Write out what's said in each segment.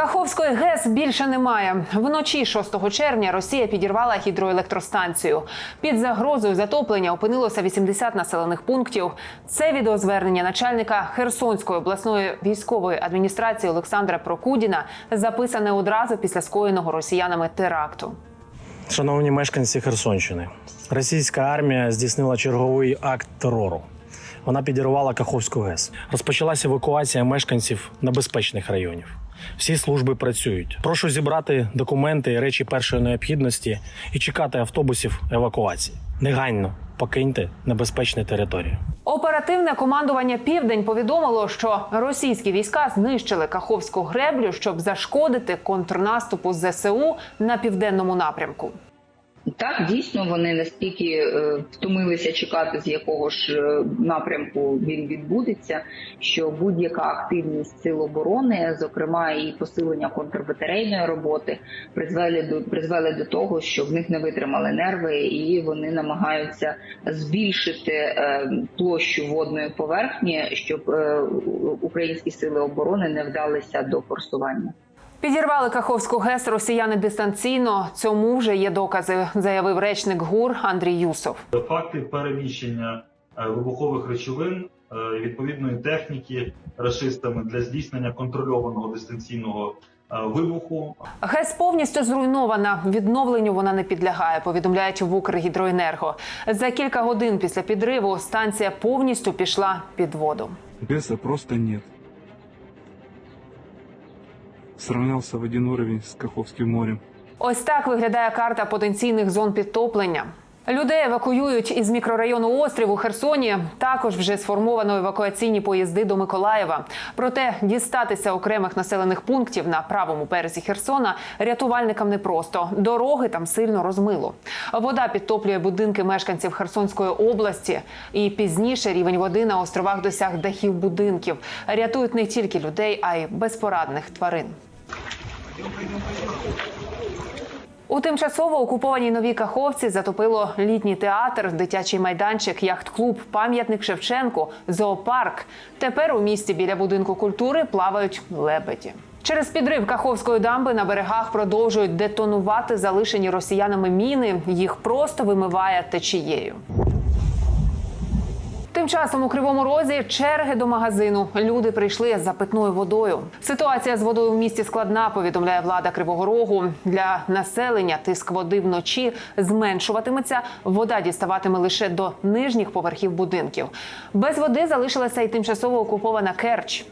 Каховської ГЕС більше немає. Вночі 6 червня Росія підірвала гідроелектростанцію. Під загрозою затоплення опинилося 80 населених пунктів. Це відеозвернення начальника Херсонської обласної військової адміністрації Олександра Прокудіна записане одразу після скоєного росіянами теракту. Шановні мешканці Херсонщини, російська армія здійснила черговий акт терору. Вона підірвала Каховську ГЕС. Розпочалася евакуація мешканців небезпечних районів. Всі служби працюють. Прошу зібрати документи і речі першої необхідності і чекати автобусів евакуації. Негайно покиньте небезпечні території. Оперативне командування Південь повідомило, що російські війська знищили Каховську греблю, щоб зашкодити контрнаступу ЗСУ на південному напрямку. Так, дійсно, вони настільки е, втомилися чекати, з якого ж е, напрямку він відбудеться, що будь-яка активність сил оборони, зокрема і посилення контрбатарейної роботи, призвели до призвели до того, що в них не витримали нерви, і вони намагаються збільшити е, площу водної поверхні, щоб українські сили оборони не вдалися до форсування. Підірвали Каховську ГЕС росіяни дистанційно. Цьому вже є докази, заявив речник ГУР Андрій Юсов. факти переміщення е, вибухових речовин е, відповідної техніки рашистами для здійснення контрольованого дистанційного е, вибуху. ГЕС повністю зруйнована. Відновленню вона не підлягає. Повідомляють в Укргідроенерго. За кілька годин після підриву станція повністю пішла під воду. Беса просто нет. Сравнялся в один уровень с Каховским морем. Ось так виглядає карта потенційних зон підтоплення. Людей евакуюють із мікрорайону Острів у Херсоні. Також вже сформовано евакуаційні поїзди до Миколаєва. Проте дістатися окремих населених пунктів на правому березі Херсона рятувальникам непросто. Дороги там сильно розмило. Вода підтоплює будинки мешканців Херсонської області. І пізніше рівень води на островах досяг дахів будинків. Рятують не тільки людей, а й безпорадних тварин. У тимчасово окупованій новій Каховці затопило літній театр, дитячий майданчик, яхт-клуб, пам'ятник Шевченку, зоопарк. Тепер у місті біля будинку культури плавають лебеді. Через підрив Каховської дамби на берегах продовжують детонувати залишені росіянами міни. Їх просто вимиває течією. Тим часом у кривому розі черги до магазину. Люди прийшли за питною водою. Ситуація з водою в місті складна. Повідомляє влада Кривого Рогу. Для населення тиск води вночі зменшуватиметься. Вода діставатиме лише до нижніх поверхів будинків. Без води залишилася і тимчасово окупована Керч.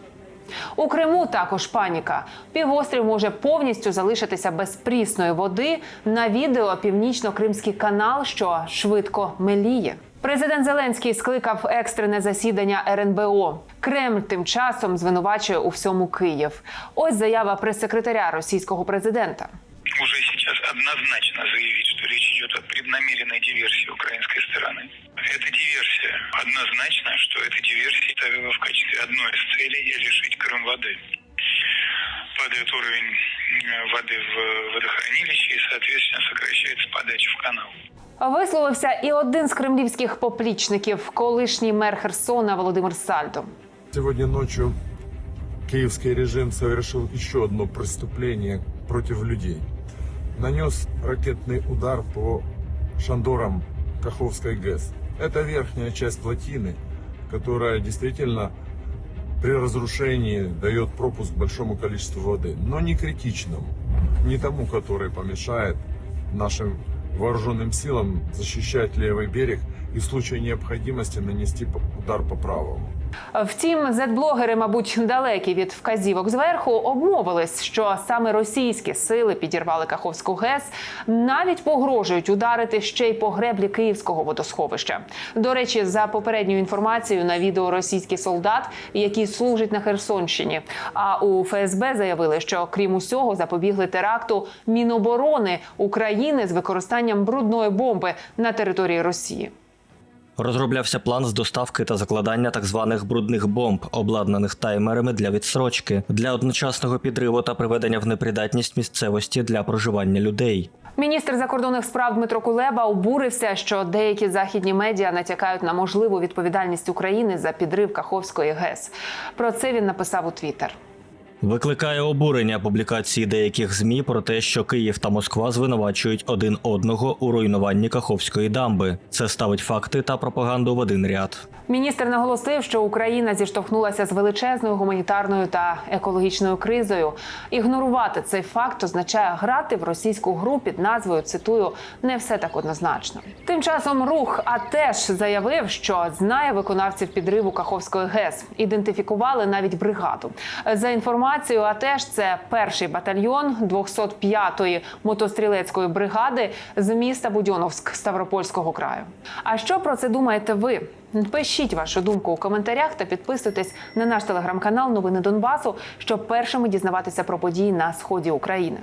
У Криму також паніка. Півострів може повністю залишитися без прісної води. На відео північно-кримський канал, що швидко меліє. Президент Зеленський скликав екстрене засідання РНБО. Кремль тим часом звинувачує у всьому Київ. Ось заява прес-секретаря російського президента. уже сейчас однозначно заявить, что речь идет о преднамеренной диверсии украинской стороны. Эта диверсия однозначно, что эта диверсия ставила в качестве одной из целей лишить Крым воды. Падает уровень э, воды в водохранилище и, соответственно, сокращается подача в канал. Висловився і один з кремлівських поплічників, колишній мер Херсона Володимир Сальдо. Сегодня ночью киевский режим совершил еще одно преступление против людей. Нанес ракетный удар по шандорам Каховской ГЭС. Это верхняя часть плотины, которая действительно при разрушении дает пропуск большому количеству воды, но не критичному, не тому, который помешает нашим вооруженным силам защищать левый берег и в случае необходимости нанести удар по правому. Втім, зетблогери, мабуть, далекі від вказівок зверху, обмовились, що саме російські сили підірвали Каховську ГЕС, навіть погрожують ударити ще й по греблі Київського водосховища. До речі, за попередньою інформацією на відео російський солдат, який служить на Херсонщині. А у ФСБ заявили, що крім усього запобігли теракту Міноборони України з використанням брудної бомби на території Росії. Розроблявся план з доставки та закладання так званих брудних бомб, обладнаних таймерами для відсрочки, для одночасного підриву та приведення в непридатність місцевості для проживання людей. Міністр закордонних справ Дмитро Кулеба обурився, що деякі західні медіа натякають на можливу відповідальність України за підрив Каховської ГЕС. Про це він написав у Твіттер. Викликає обурення публікації деяких змі про те, що Київ та Москва звинувачують один одного у руйнуванні Каховської дамби. Це ставить факти та пропаганду в один ряд. Міністр наголосив, що Україна зіштовхнулася з величезною гуманітарною та екологічною кризою. Ігнорувати цей факт означає грати в російську гру під назвою цитую не все так однозначно. Тим часом рух а теж заявив, що знає виконавців підриву Каховської ГЕС. Ідентифікували навіть бригаду. За інформацією, АТЕШ це перший батальйон 205-ї мотострілецької бригади з міста Будьоновськ Ставропольського краю. А що про це думаєте ви? Пишіть вашу думку у коментарях та підписуйтесь на наш телеграм-канал Новини Донбасу, щоб першими дізнаватися про події на сході України.